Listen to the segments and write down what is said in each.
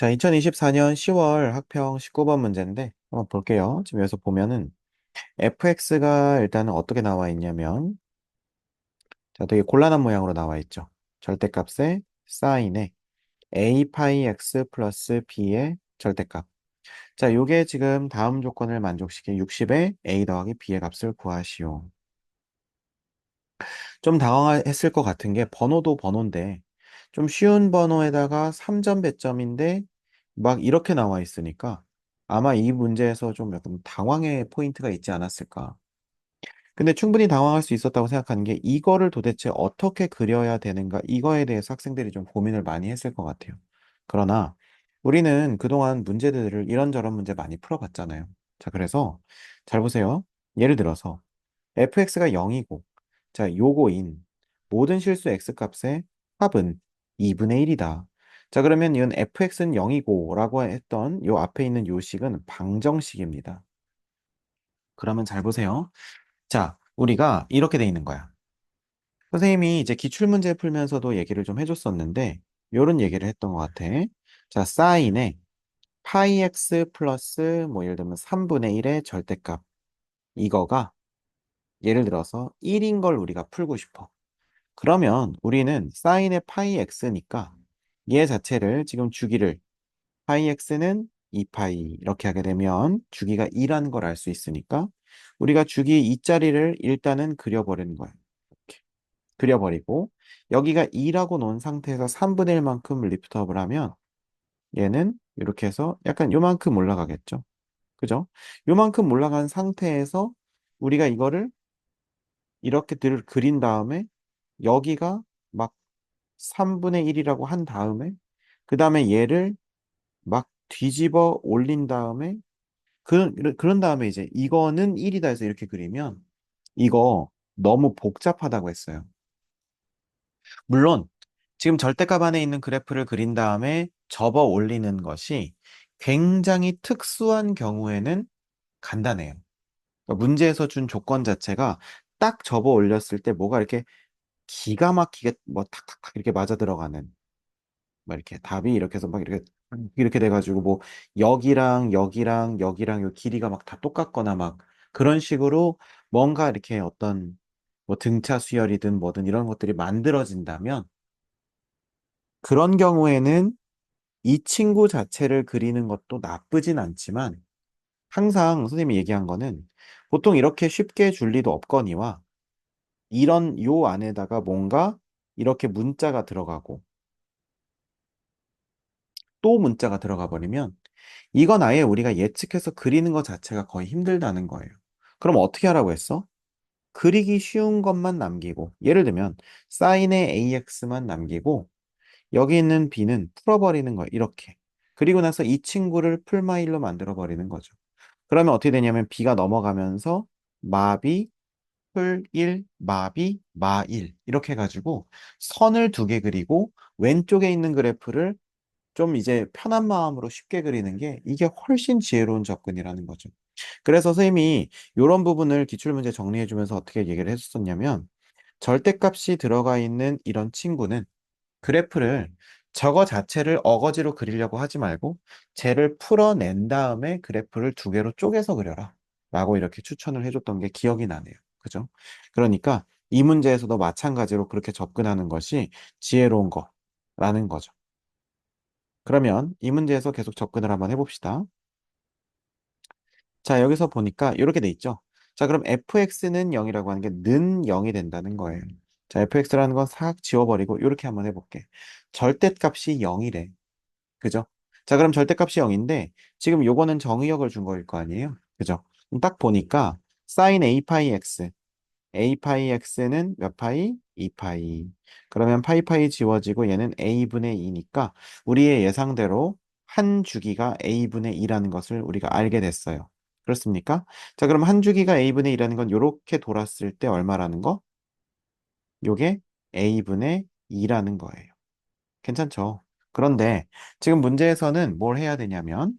자, 2024년 10월 학평 19번 문제인데 한번 볼게요. 지금 여기서 보면은 fx가 일단은 어떻게 나와 있냐면 자, 되게 곤란한 모양으로 나와 있죠. 절대값의 사인에 a 파이 x 플러스 b의 절대값. 자, 요게 지금 다음 조건을 만족시킨 60의 a 더하기 b의 값을 구하시오. 좀 당황했을 것 같은 게 번호도 번호인데 좀 쉬운 번호에다가 3점 배점인데 막 이렇게 나와 있으니까 아마 이 문제에서 좀 약간 당황의 포인트가 있지 않았을까. 근데 충분히 당황할 수 있었다고 생각하는 게 이거를 도대체 어떻게 그려야 되는가 이거에 대해서 학생들이 좀 고민을 많이 했을 것 같아요. 그러나 우리는 그동안 문제들을 이런저런 문제 많이 풀어봤잖아요. 자, 그래서 잘 보세요. 예를 들어서 fx가 0이고 자, 요거인 모든 실수 x값의 합은 2분의 1이다. 자, 그러면 이건 fx는 0이고 라고 했던 요 앞에 있는 요 식은 방정식입니다. 그러면 잘 보세요. 자, 우리가 이렇게 돼 있는 거야. 선생님이 이제 기출문제 풀면서도 얘기를 좀 해줬었는데 요런 얘기를 했던 것 같아. 자, 사인에 파이 x 플러스 뭐 예를 들면 3분의 1의 절대값 이거가 예를 들어서 1인 걸 우리가 풀고 싶어. 그러면 우리는 사인의 파이 x니까 얘 자체를 지금 주기를 파이 x는 2파이 이렇게 하게 되면 주기가 2라는 걸 알 수 있으니까 우리가 주기 2자리를 일단은 그려버리는 거예요. 이렇게 그려버리고 여기가 2라고 놓은 상태에서 3분의 1만큼 리프트업을 하면 얘는 이렇게 해서 약간 요만큼 올라가겠죠. 그죠? 요만큼 올라간 상태에서 우리가 이거를 이렇게 들 그린 다음에 여기가 막 3분의 1이라고 한 다음에 그 다음에 얘를 막 뒤집어 올린 다음에 그, 그런 다음에 이제 이거는 1이다 해서 이렇게 그리면 이거 너무 복잡하다고 했어요. 물론 지금 절대값 안에 있는 그래프를 그린 다음에 접어 올리는 것이 굉장히 특수한 경우에는 간단해요. 그러니까 문제에서 준 조건 자체가 딱 접어 올렸을 때 뭐가 이렇게 기가 막히게 뭐 탁탁탁 이렇게 맞아 들어가는 막 이렇게 답이 이렇게 해서 막 이렇게 이렇게 돼가지고 뭐 여기랑 여기랑 여기랑 요 길이가 막 다 똑같거나 막 그런 식으로 뭔가 이렇게 어떤 뭐 등차 수열이든 뭐든 이런 것들이 만들어진다면 그런 경우에는 이 친구 자체를 그리는 것도 나쁘진 않지만 항상 선생님이 얘기한 거는 보통 이렇게 쉽게 줄 리도 없거니와 이런 요 안에다가 뭔가 이렇게 문자가 들어가고 또 문자가 들어가 버리면 이건 아예 우리가 예측해서 그리는 것 자체가 거의 힘들다는 거예요. 그럼 어떻게 하라고 했어? 그리기 쉬운 것만 남기고 예를 들면 사인의 AX만 남기고 여기 있는 B는 풀어버리는 거예요. 이렇게. 그리고 나서 이 친구를 풀마일로 만들어 버리는 거죠. 그러면 어떻게 되냐면 B가 넘어가면서 마비, 풀 1, 마비, 마 1. 이렇게 해가지고 선을 두 개 그리고 왼쪽에 있는 그래프를 좀 이제 편한 마음으로 쉽게 그리는 게 이게 훨씬 지혜로운 접근이라는 거죠. 그래서 선생님이 이런 부분을 기출문제 정리해주면서 어떻게 얘기를 해줬었냐면 절대값이 들어가 있는 이런 친구는 그래프를 저거 자체를 어거지로 그리려고 하지 말고 쟤를 풀어낸 다음에 그래프를 두 개로 쪼개서 그려라 라고 이렇게 추천을 해줬던 게 기억이 나네요. 그죠? 그러니까 이 문제에서도 마찬가지로 그렇게 접근하는 것이 지혜로운 거라는 거죠. 그러면 이 문제에서 계속 접근을 한번 해봅시다. 자, 여기서 보니까 이렇게 돼 있죠. 자, 그럼 fx는 0이라고 하는 게 는 0이 된다는 거예요. 자, fx라는 건 싹 지워버리고 이렇게 한번 해볼게. 절대값이 0이래. 그죠? 자, 그럼 절대값이 0인데 지금 요거는 정의역을 준 거일 거 아니에요? 그죠? 딱 보니까 sin a 파이 x a 파이 x는 몇 파이? 2 파이. 그러면 파이 파이 지워지고 얘는 a분의 2니까 우리의 예상대로 한 주기가 a분의 2라는 것을 우리가 알게 됐어요. 그렇습니까? 자, 그럼 한 주기가 a분의 2라는 건 이렇게 돌았을 때 얼마라는 거? 요게 a분의 2라는 거예요. 괜찮죠? 그런데 지금 문제에서는 뭘 해야 되냐면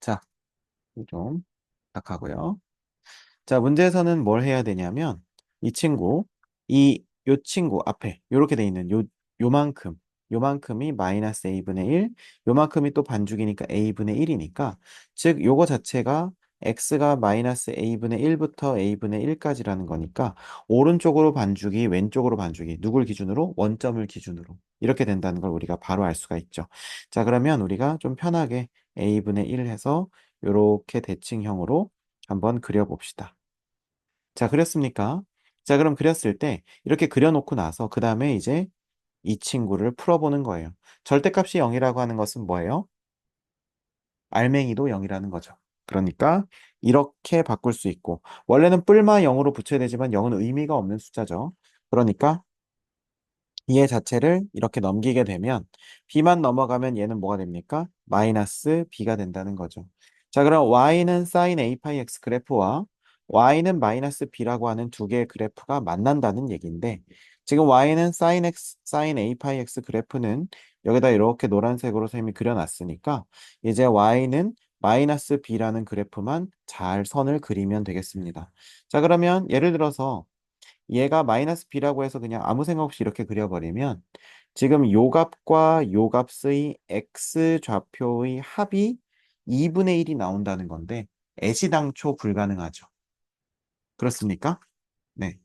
자, 좀 부탁하고요. 자, 문제에서는 뭘 해야 되냐면 이 친구, 이 요 친구 앞에 요렇게 돼 있는 요 요만큼 요만큼이 마이너스 a분의 1, 요만큼이 또 반죽이니까 a분의 1이니까 즉 요거 자체가 x가 마이너스 a분의 1부터 a분의 1까지라는 거니까 오른쪽으로 반죽이 왼쪽으로 반죽이 누굴 기준으로? 원점을 기준으로 이렇게 된다는 걸 우리가 바로 알 수가 있죠. 자 그러면 우리가 좀 편하게 a분의 1 해서 요렇게 대칭형으로 한번 그려봅시다. 자 그렸습니까? 자 그럼 그렸을 때 이렇게 그려놓고 나서 그 다음에 이제 이 친구를 풀어보는 거예요. 절대값이 0이라고 하는 것은 뭐예요? 알맹이도 0이라는 거죠. 그러니까 이렇게 바꿀 수 있고 원래는 뿔마 0으로 붙여야 되지만 0은 의미가 없는 숫자죠. 그러니까 얘 자체를 이렇게 넘기게 되면 b만 넘어가면 얘는 뭐가 됩니까? 마이너스 b가 된다는 거죠. 자 그럼 y는 sin a 파이 x 그래프와 y는 마이너스 b라고 하는 두 개의 그래프가 만난다는 얘기인데 지금 y는 sin x, sin a 파이 x 그래프는 여기다 이렇게 노란색으로 쌤이 그려놨으니까 이제 y는 마이너스 b라는 그래프만 잘 선을 그리면 되겠습니다. 자 그러면 예를 들어서 얘가 마이너스 b라고 해서 그냥 아무 생각 없이 이렇게 그려버리면 지금 요 값과 요 값의 x 좌표의 합이 2분의 1이 나온다는 건데 애시당초 불가능하죠. 그렇습니까? 네.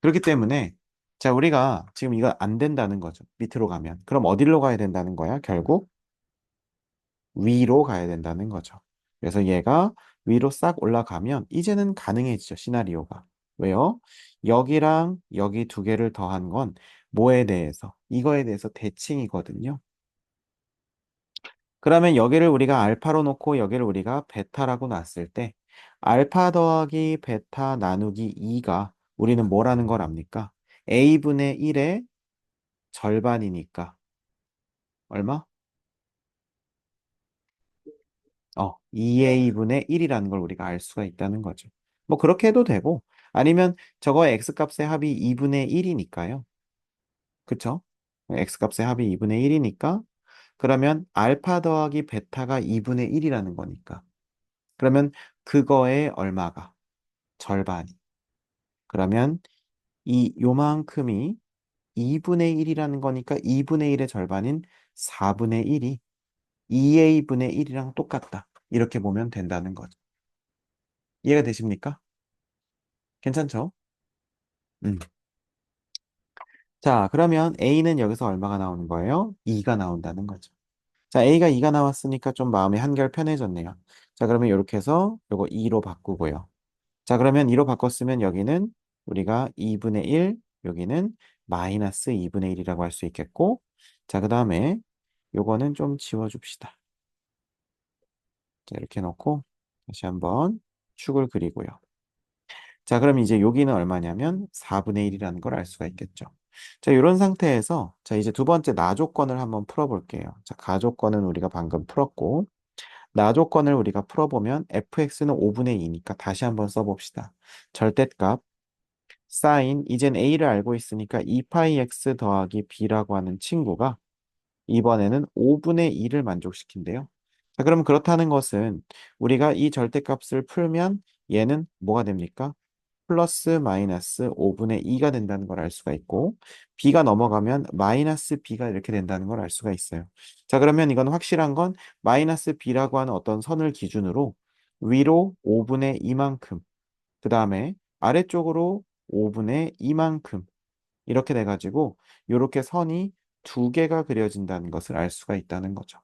그렇기 때문에 자 우리가 지금 이거 안 된다는 거죠. 밑으로 가면. 그럼 어디로 가야 된다는 거야? 결국 위로 가야 된다는 거죠. 그래서 얘가 위로 싹 올라가면 이제는 가능해지죠. 시나리오가. 왜요? 여기랑 여기 두 개를 더한 건 뭐에 대해서? 이거에 대해서 대칭이거든요. 그러면 여기를 우리가 알파로 놓고 여기를 우리가 베타라고 놨을 때 알파 더하기 베타 나누기 2가 우리는 뭐라는 걸 압니까? a분의 1의 절반이니까 얼마? 어, 2a분의 1이라는 걸 우리가 알 수가 있다는 거죠. 뭐 그렇게 해도 되고 아니면 저거 x값의 합이 2분의 1이니까요. 그쵸? x값의 합이 2분의 1이니까 그러면 알파 더하기 베타가 2분의 1이라는 거니까 그러면 그거의 얼마가? 절반이. 그러면 이 요만큼이 2분의 1이라는 거니까 2분의 1의 절반인 4분의 1이 2a분의 1이랑 똑같다. 이렇게 보면 된다는 거죠. 이해가 되십니까? 괜찮죠? 음. 자, 그러면 a는 여기서 얼마가 나오는 거예요? 2가 나온다는 거죠. 자, a가 2가 나왔으니까 좀 마음이 한결 편해졌네요. 자, 그러면 이렇게 해서 요거 2로 바꾸고요. 자, 그러면 2로 바꿨으면 여기는 우리가 2분의 1, 여기는 마이너스 2분의 1이라고 할 수 있겠고, 자, 그 다음에 요거는 좀 지워줍시다. 자, 이렇게 놓고 다시 한번 축을 그리고요. 자, 그럼 이제 여기는 얼마냐면 4분의 1이라는 걸 알 수가 있겠죠. 자, 이런 상태에서 자, 이제 두 번째 나조건을 한번 풀어볼게요. 자, 가조건은 우리가 방금 풀었고 나조건을 우리가 풀어보면 fx는 5분의 2니까 다시 한번 써봅시다. 절대값 sin 이젠 a를 알고 있으니까 2파이 x 더하기 b라고 하는 친구가 이번에는 5분의 2를 만족시킨대요. 자, 그럼 그렇다는 것은 우리가 이 절대값을 풀면 얘는 뭐가 됩니까? 플러스 마이너스 5분의 2가 된다는 걸 알 수가 있고 b가 넘어가면 마이너스 b가 이렇게 된다는 걸 알 수가 있어요. 자 그러면 이건 확실한 건 마이너스 b라고 하는 어떤 선을 기준으로 위로 5분의 2만큼 그 다음에 아래쪽으로 5분의 2만큼 이렇게 돼가지고 이렇게 선이 두 개가 그려진다는 것을 알 수가 있다는 거죠.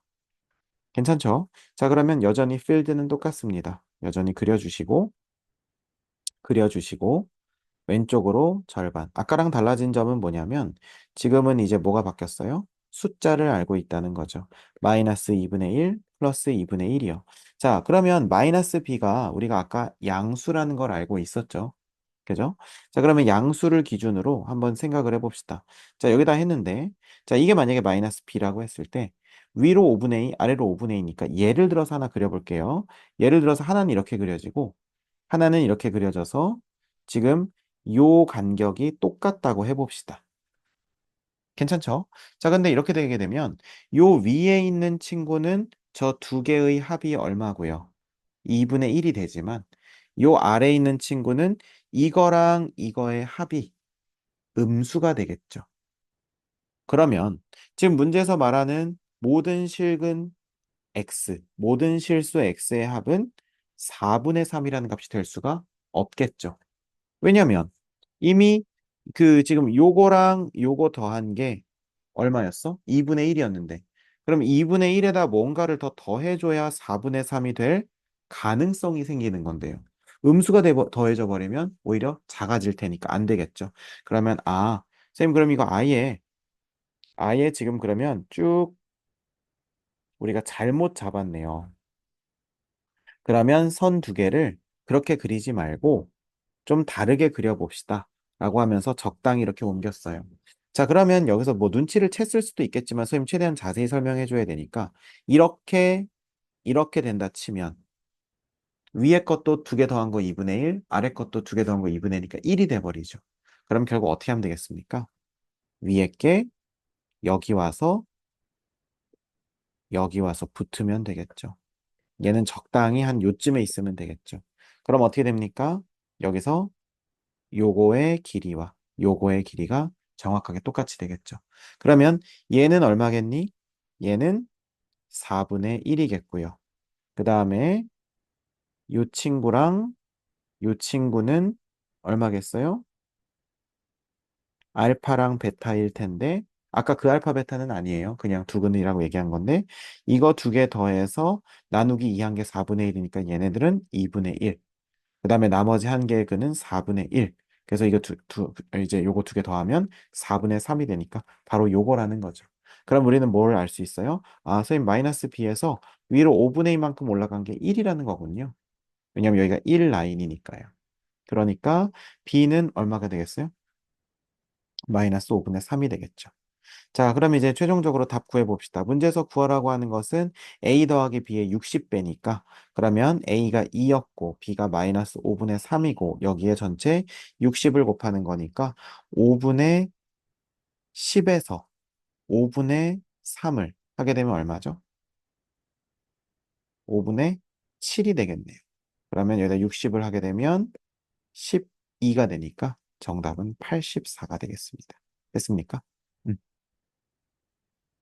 괜찮죠? 자 그러면 여전히 필드는 똑같습니다. 여전히 그려주시고 그려주시고 왼쪽으로 절반. 아까랑 달라진 점은 뭐냐면 지금은 이제 뭐가 바뀌었어요? 숫자를 알고 있다는 거죠. 마이너스 2분의 1 플러스 2분의 1이요. 자, 그러면 마이너스 b가 우리가 아까 양수라는 걸 알고 있었죠. 그죠? 자, 그러면 양수를 기준으로 한번 생각을 해봅시다. 자, 여기다 했는데, 자, 이게 만약에 마이너스 b라고 했을 때, 위로 5분의 2, 아래로 5분의 2니까 예를 들어서 하나 그려볼게요. 예를 들어서 하나는 이렇게 그려지고, 하나는 이렇게 그려져서 지금 요 간격이 똑같다고 해봅시다. 괜찮죠? 자, 근데 이렇게 되게 되면 요 위에 있는 친구는 저 두 개의 합이 얼마고요? 2분의 1이 되지만 요 아래에 있는 친구는 이거랑 이거의 합이 음수가 되겠죠. 그러면 지금 문제에서 말하는 모든 실근 x, 모든 실수 x의 합은 4분의 3이라는 값이 될 수가 없겠죠. 왜냐면 이미 그 지금 요거랑 요거 더한 게 얼마였어? 2분의 1이었는데 그럼 2분의 1에다 뭔가를 더 더해줘야 4분의 3이 될 가능성이 생기는 건데요. 음수가 돼- 더해져 버리면 오히려 작아질 테니까 안 되겠죠. 그러면 아, 쌤 그럼 이거 아예 아예 지금 그러면 쭉 우리가 잘못 잡았네요. 그러면 선 두 개를 그렇게 그리지 말고 좀 다르게 그려봅시다. 라고 하면서 적당히 이렇게 옮겼어요. 자, 그러면 여기서 뭐 눈치를 챘을 수도 있겠지만 선생님 최대한 자세히 설명해 줘야 되니까 이렇게 이렇게 된다 치면 위에 것도 두 개 더한 거 2분의 1, 아래 것도 두 개 더한 거 2분의 1이니까 1이 돼버리죠. 그럼 결국 어떻게 하면 되겠습니까? 위에 게 여기 와서 여기 와서 붙으면 되겠죠. 얘는 적당히 한 요쯤에 있으면 되겠죠. 그럼 어떻게 됩니까? 여기서 요거의 길이와 요거의 길이가 정확하게 똑같이 되겠죠. 그러면 얘는 얼마겠니? 얘는 4분의 1이겠고요. 그 다음에 요 친구랑 요 친구는 얼마겠어요? 알파랑 베타일 텐데 아까 그 알파 베타는 아니에요. 그냥 두근이라고 얘기한 건데 이거 두 개 더해서 나누기 2 한 게 4분의 1이니까 얘네들은 2분의 1. 그 다음에 나머지 한 개의 근은 4분의 1. 그래서 이거 두, 두, 이제 요거 두 개 더하면 4분의 3이 되니까 바로 요거라는 거죠. 그럼 우리는 뭘 알 수 있어요? 아, 선생님 마이너스 b에서 위로 5분의 2만큼 올라간 게 1이라는 거군요. 왜냐면 여기가 1 라인이니까요. 그러니까 b는 얼마가 되겠어요? 마이너스 5분의 3이 되겠죠. 자, 그럼 이제 최종적으로 답 구해봅시다. 문제에서 구하라고 하는 것은 a 더하기 b의 60배니까 그러면 a가 2였고 b가 마이너스 5분의 3이고 여기에 전체 60을 곱하는 거니까 5분의 10에서 5분의 3을 하게 되면 얼마죠? 5분의 7이 되겠네요. 그러면 여기다 60을 하게 되면 12가 되니까 정답은 84가 되겠습니다. 됐습니까?